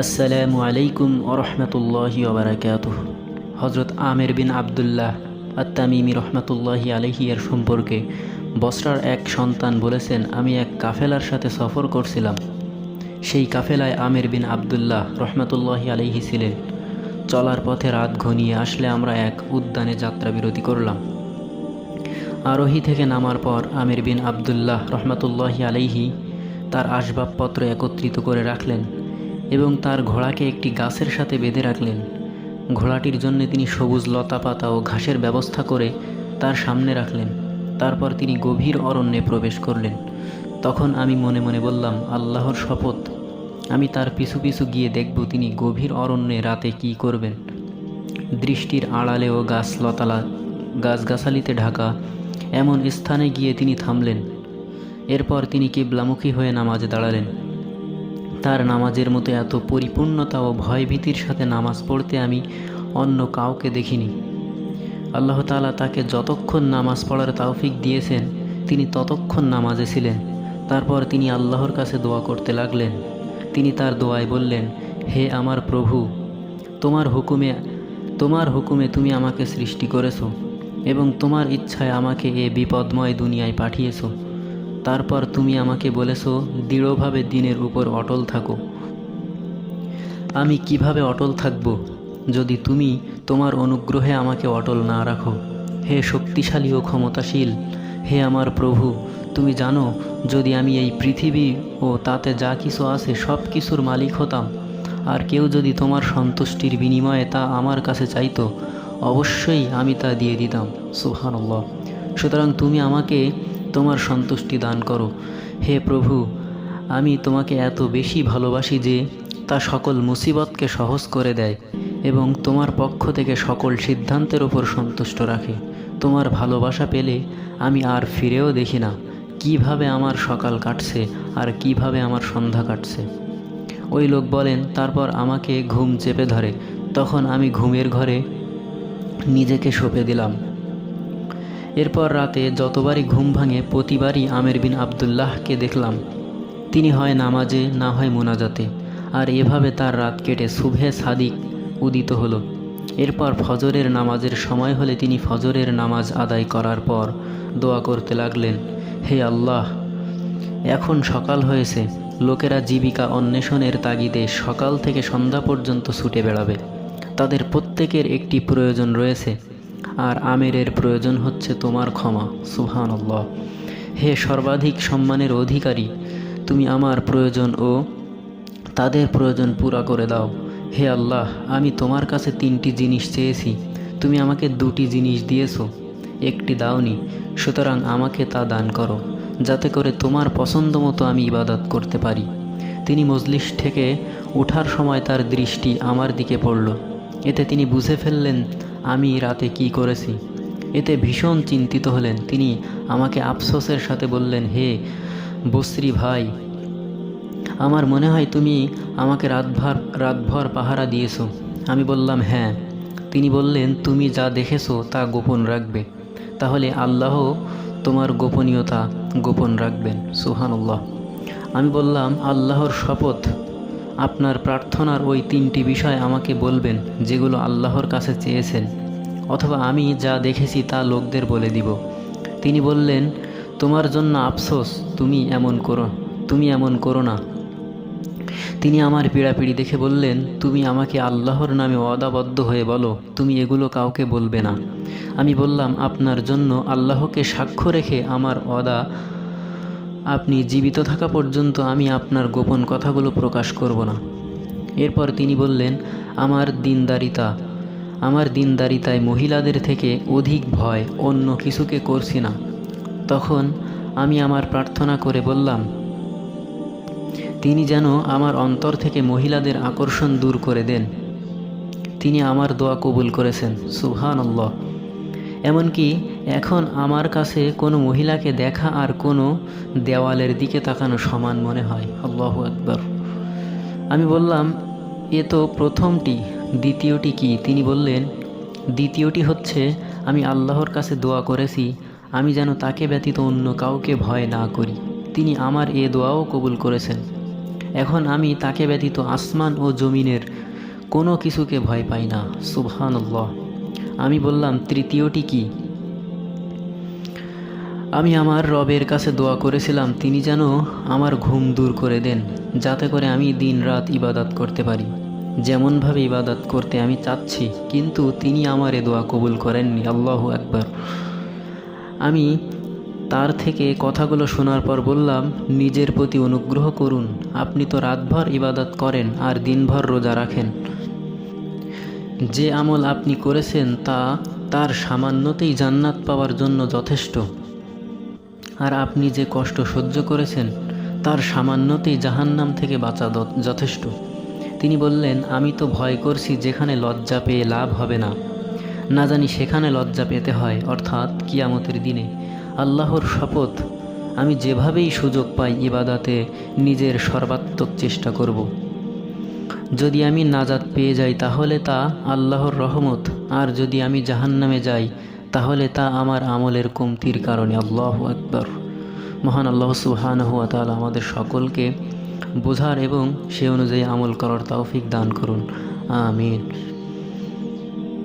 আসসালামু আলাইকুম ওরহমতুল্লাহি ওবরাকাত হজরত আমের বিন আবদুল্লাহ আত্তামিমি রহমতুল্লাহি আলহি এর সম্পর্কে বসরার এক সন্তান বলেছেন, আমি এক কাফেলার সাথে সফর করছিলাম। সেই কাফেলায় আমের বিন আবদুল্লাহ রহমতুল্লাহি আলহি ছিলেন। চলার পথে রাত ঘনিয়ে আসলে আমরা এক উদ্যানে যাত্রা বিরতি করলাম। আরোহী থেকে নামার পর আমির বিন আবদুল্লাহ রহমতুল্লাহি আলাইহি তার আসবাবপত্র একত্রিত করে রাখলেন। এবং তার ঘোড়াকে একটি গাছের সাথে বেঁধে রাখলেন। ঘোড়াটির জন্য তিনি সবুজ লতা পাতা ও ঘাসের ব্যবস্থা করে তার সামনে রাখলেন। তারপর তিনি গভীর অরণ্যে প্রবেশ করলেন। তখন আমি মনে মনে বললাম, আল্লাহর শপথ। আমি তার পিছু পিছু গিয়ে দেখব তিনি গভীর অরণ্যে রাতে কি করবেন। দৃষ্টির আড়ালে ও গাছ লতালা গাছগাছালিতে ঢাকা, এমন স্থানে গিয়ে তিনি থামলেন। এরপর তিনি কিবলামুখী হয়ে নামাজে দাঁড়ালেন। তার নামাজের মতো এত পরিপূর্ণতা ও ভয়ভীতির সাথে নামাজ পড়তে আমি অন্য কাউকে দেখিনি। আল্লাহ তাআলা তাকে যতক্ষণ নামাজ পড়ার তৌফিক দিয়েছেন, তিনি ততক্ষণ নামাজে ছিলেন। তারপর তিনি আল্লাহর কাছে দোয়া করতে লাগলেন। তিনি তার দোয়ায় বললেন, হে আমার প্রভু, তোমার হুকুমে তোমার হুকুমে তুমি আমাকে সৃষ্টি করেছ এবং তোমার ইচ্ছায় আমাকে এ বিপদময় দুনিয়ায় পাঠিয়েছো। তারপর তুমি আমাকে বলেছ, দৃঢ়ভাবে দিনের উপর অটল থাকো। আমি কীভাবে অটল থাকব? যদি তুমি তোমার অনুগ্রহে আমাকে অটল না রাখো, হে শক্তিশালী ও ক্ষমতাশীল, হে আমার প্রভু, তুমি জানো, যদি আমি এই পৃথিবী ও তাতে যা কিছু আছে সব কিছুর মালিক হতাম, আর কেউ যদি তোমার সন্তুষ্টির বিনিময়ে তা আমার কাছে চাইতো, অবশ্যই আমি তা দিয়ে দিতাম। সুবহানাল্লাহ। সুতরাং তুমি আমাকে তোমার সন্তুষ্টি দান করো। হে প্রভু, আমি তোমাকে এত বেশি ভালোবাসি যে তা সকল মুসিবতকে সহজ করে দেয় এবং তোমার পক্ষ থেকে সকল সিদ্ধান্তের ওপর সন্তুষ্ট রাখে। তোমার ভালোবাসা পেলে আমি আর ফিরেও দেখি না। কীভাবে আমার সকাল কাটছে আর কীভাবে আমার সন্ধ্যা কাটছে? ওই লোক বলেন, তারপর আমাকে ঘুম চেপে ধরে। তখন আমি ঘুমের ঘরে নিজেকে সঁপে দিলাম। এরপর রাতে যতবারই ঘুম ভাঙে প্রতিবারই আমের বিন আবদুল্লাহকে দেখলাম। তিনি হয় নামাজে, না হয় মোনাজাতে। আর এভাবে তার রাত কেটে শুভে সাদিক উদিত হলো। এরপর ফজরের নামাজের সময় হলে তিনি ফজরের নামাজ আদায় করার পর দোয়া করতে লাগলেন, হে আল্লাহ, এখন সকাল হয়েছে। লোকেরা জীবিকা অন্বেষণের তাগিদে সকাল থেকে সন্ধ্যা পর্যন্ত ছুটে বেড়াবে। তাদের প্রত্যেকের একটি প্রয়োজন রয়েছে। আর আমিরের প্রয়োজন হচ্ছে তোমার ক্ষমা, সুবহানাল্লাহ। হে সর্বাধিক সম্মানের অধিকারী, তুমি আমার প্রয়োজন ও তাদের প্রয়োজন পুরা করে দাও। হে আল্লাহ, আমি তোমার কাছে তিনটি জিনিস চেয়েছি, তুমি আমাকে দুটি জিনিস দিয়েছ, একটি দাওনি, সুতরাং আমাকে তা দান করো, যাতে করে তোমার পছন্দ মতো আমি ইবাদত করতে পারি। তিনি মজলিস থেকে ওঠার সময় তার দৃষ্টি আমার দিকে পড়ল, এতে তিনি বুঝে ফেললেন আমি রাতে কি করেছি? এতে ভীষণ চিন্তিত হলেন তিনি। আমাকে আফসোসের সাথে বললেন, হে বস্রী ভাই, আমার মনে হয় তুমি আমাকে রাতভর রাতভর পাহারা দিয়েছ। আমি বললাম হ্যাঁ। তিনি বললেন, তুমি যা দেখেছ তা গোপন রাখবে। তাহলে আল্লাহ তোমার গোপনীয়তা গোপন রাখবেন। সুহানুল্লাহ আমি বললাম, আল্লাহর শপথ আপনার প্রার্থনার ওই তিনটি বিষয় আমাকে বলবেন, যেগুলো আল্লাহর কাছে চেয়েছেন, অথবা আমি যা দেখেছি তা লোকদের বলে দিব। তিনি বললেন, তোমার জন্য আফসোস, তুমি এমন করো, তুমি এমন করো না। তিনি আমার পীড়াপিড়ি দেখে বললেন, তুমি আমাকে আল্লাহর নামে অদাবদ্ধ হয়ে বলো, তুমি এগুলো কাউকে বলবে না। আমি বললাম, আপনার জন্য আল্লাহকে সাক্ষ্য রেখে আমার অদা আপনি জীবিত থাকা পর্যন্ত আমি আপনার গোপন কথাগুলো প্রকাশ করব না। এরপর তিনি বললেন, আমার দিনদারিতা, আমার দিনদারিতায় মহিলাদের থেকে অধিক ভয় অন্য কিছুকে করছি না। তখন আমি আমার প্রার্থনা করে বললাম, তিনি যেন আমার অন্তর থেকে মহিলাদের আকর্ষণ দূর করে দেন। তিনি আমার দোয়া কবুল করেছেন সুহান এমনকি এখন আমার কাছে কোনো মহিলাকে দেখা আর কোনো দেওয়ালের দিকে তাকানো সমান মনে হয়। আল্লাহ আকবর। আমি বললাম, এ তো প্রথমটি, দ্বিতীয়টি কি? তিনি বললেন, দ্বিতীয়টি হচ্ছে, আমি আল্লাহর কাছে দোয়া করেছি, আমি যেন তাকে ব্যতীত অন্য কাউকে ভয় না করি। তিনি আমার এ দোয়াও কবুল করেছেন। এখন আমি তাকে ব্যতীত আসমান ও জমিনের কোনো কিছুকে ভয় পাই না। সুবহানাল্লাহ। আমি বললাম, তৃতীয়টি কি? আমি আমার রবের কাছে দোয়া করেছিলাম, তিনি যেন আমার ঘুম দূর করে দেন, যাতে করে আমি দিন রাত ইবাদত করতে পারি। যেমনভাবে ইবাদত করতে আমি চাচ্ছি, কিন্তু তিনি আমার এ দোয়া কবুল করেননি। আল্লাহ একবার আমি তার থেকে কথাগুলো শোনার পর বললাম, নিজের প্রতি অনুগ্রহ করুন, আপনি তো রাতভর ইবাদত করেন আর দিনভর রোজা রাখেন। যে আমল আপনি করেছেন তা তার সামান্যতেই জান্নাত পাওয়ার জন্য যথেষ্ট। আর আপনি যে কষ্ট সহ্য করেছেন, তার সামান্যতেই জাহান্নাম থেকে বাঁচা যথেষ্ট। তিনি বললেন, আমি তো ভয় করছি যেখানে লজ্জা পেয়ে লাভ হবে না। না জানি সেখানে লজ্জা পেতে হয়, অর্থাৎ কিয়ামতের দিনে। আল্লাহর শপথ, আমি যেভাবেই সুযোগ পাই ইবাদাতে নিজের সর্বাত্মক চেষ্টা করব। যদি আমি নাজাত পেয়ে যাই তাহলে তা আল্লাহর রহমত, আর যদি আমি জাহান্নামে যাই তাহলে তা আমার আমলের কমতির কারণে। আল্লাহ আকবর। মহান আল্লাহ সুহান হুয়া তাআলা আমাদের সকলকে বোঝার এবং সে অনুযায়ী আমল করার তৌফিক দান করুন। আমিন।